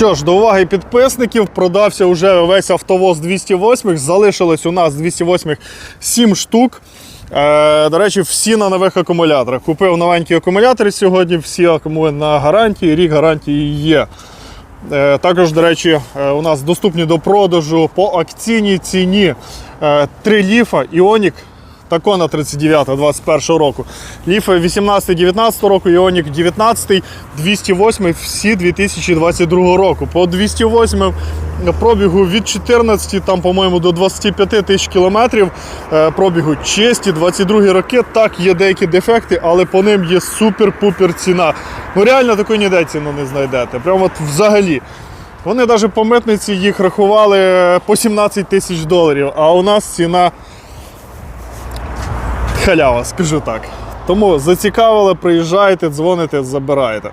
Що ж, до уваги підписників, продався вже весь автовоз 208 Залишилось у нас 208 7 штук. Е, до речі, всі на нових акумуляторах. Купив новенькі акумулятори сьогодні, всі акумулятори на гарантії, рік гарантії є. Е, Також, до речі, е, у нас доступні до продажу по акційній ціні е, три ліфа Іонік Такона 39 21 року. Ліфи 18-19 року, Іонік 19, 208 всі 2022 року. По 208 пробігу від 14, там, по-моєму, до 25 тисяч кілометрів е, пробігу чисті, 22 роки. Так, є деякі дефекти, але по ним є супер-пупер ціна. Ну реально такої ніде ціну не знайдете. Прямо от взагалі. Вони навіть по митниці їх рахували по 17 тисяч доларів, а у нас ціна халява, скажу так. Тому зацікавили, приїжджайте, дзвоните, забирайте.